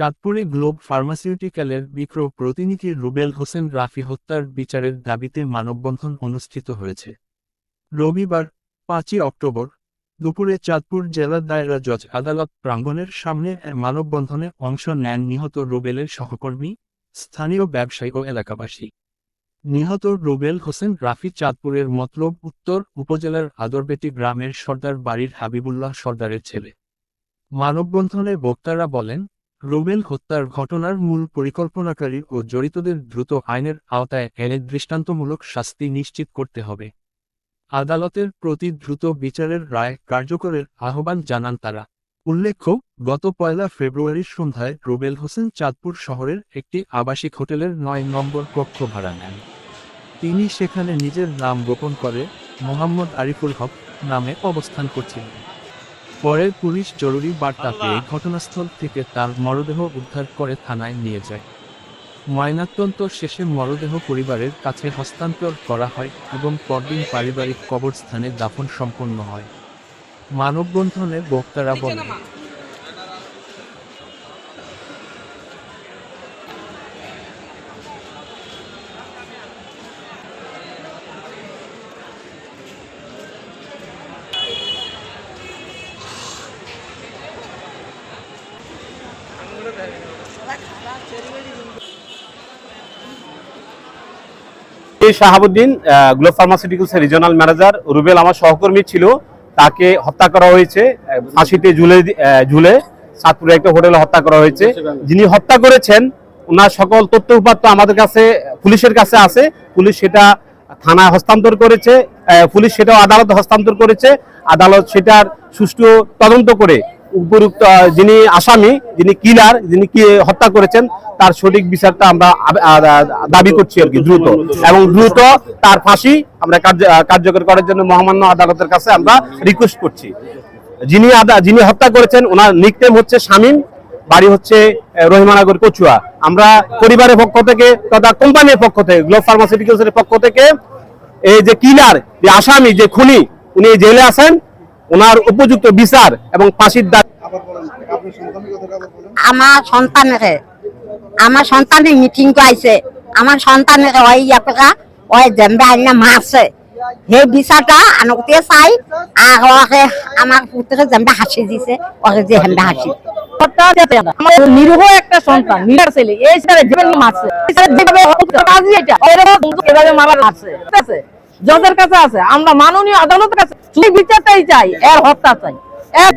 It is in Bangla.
চাঁদপুরে গ্লোব ফার্মাসিউটিক্যালের বিক্রয় প্রতিনিধি রুবেল হোসেন রাফি হত্যার বিচারের দাবিতে মানববন্ধন অনুষ্ঠিত হয়েছে। রবিবার, পাঁচই অক্টোবর, দুপুরে চাঁদপুর জেলা দায়রা জজ আদালত প্রাঙ্গণের সামনে মানববন্ধনে অংশ নেন নিহত রুবেলের সহকর্মী, স্থানীয় ব্যবসায়ী ও এলাকাবাসী। নিহত রুবেল হোসেন রাফি চাঁদপুরের মতলব উত্তর উপজেলার আদরবেটি গ্রামের সর্দার বাড়ির হাবিবুল্লাহ সর্দারের ছেলে। মানববন্ধনে বক্তারা বলেন রুবেল হত্যার ঘটনার মূল পরিকল্পনাকারী ও জড়িতদের দ্রুত আইনের আওতায় এনে দৃষ্টান্তমূলক শাস্তি নিশ্চিত করতে হবে। আদালতের প্রতি দ্রুত বিচারের রায় কার্যকরের আহ্বান জানান তারা। উল্লেখ্য, গত পয়লা ফেব্রুয়ারির সন্ধ্যায় রুবেল হোসেন চাঁদপুর শহরের একটি আবাসিক হোটেলের নয় নম্বর কক্ষ ভাড়া নেন। তিনি সেখানে নিজের নাম গোপন করে মোহাম্মদ আরিফুল হক নামে অবস্থান করছিলেন। পরে পুলিশ জরুরি বার্তা পেয়ে ঘটনাস্থল থেকে তার মরদেহ উদ্ধার করে থানায় নিয়ে যায়। ময়নাতন্ত শেষে মরদেহ পরিবারের কাছে হস্তান্তর করা হয় এবং পরদিন পারিবারিক কবরস্থানে দাফন সম্পন্ন হয়। মানববন্ধনে বক্তারা বলেন এই Shahabuddin Globe Pharmaceuticals regional manager Rubel আমার সহকর্মী ছিল। তাকে হত্যা করা হয়েছে ফাঁসিতে ঝুলে ঝুলে সাতপুরে একটা হোটেলে হত্যা করা হয়েছে। যিনি হত্যা করেছেন ওনার সকল তথ্য উপাত্ত আমাদের কাছে পুলিশের কাছে আছে। পুলিশ সেটা থানায় হস্তান্তর করেছে পুলিশ সেটাও আদালতে হস্তান্তর করেছে। আদালত সেটার সুষ্ঠু তদন্ত করে উপযুক্ত যিনি আসামি, যিনি কিলার, যিনি কি হত্যা করেছেন, তার সঠিক বিচারটা আমরা দাবি করছি আর কি, দ্রুত। এবং দ্রুত তার ফাঁসি আমরা কার্যকর করার জন্য মহামান্য আদালতের কাছে আমরা রিকোয়েস্ট করছি। যিনি যিনি হত্যা করেছেন, ওনার নিকনেম হচ্ছে শামীম, বাড়ি হচ্ছে রহিমানগর, কচুয়া। আমরা পরিবারের পক্ষ থেকে তথা কোম্পানির পক্ষ থেকে গ্লোব ফার্মাসিউটিক্যালস এর পক্ষ থেকে, এই যে কিলার, যে আসামি, যে খুনি, উনি জেলে আছেন ওনার উপযুক্ত বিচার এবং ফাঁসির দাবি। আমার সন্তানের আমার সন্তানের মিটিং আইছে। আমার সন্তানের ওই ওই জেম্বে আইনা মারছে। সেই বিচারটা আনকতে চাই আর ওকে আমার পুত্রে জেম্বে হাসি দিছে ওকে যে হেম্বে হাসি। আমার নিরীহ একটা সন্তান নিরার ছেলে এই ছেলে যেভাবে মারছে যেভাবে কাজই এটা ওইরকম এভাবে মারা মারছে ঠিক আছে? জজের কাছে আছে আমরা মাননীয় আদালতের কাছে বিচারটাই চাই এর হত্যা চাই। এর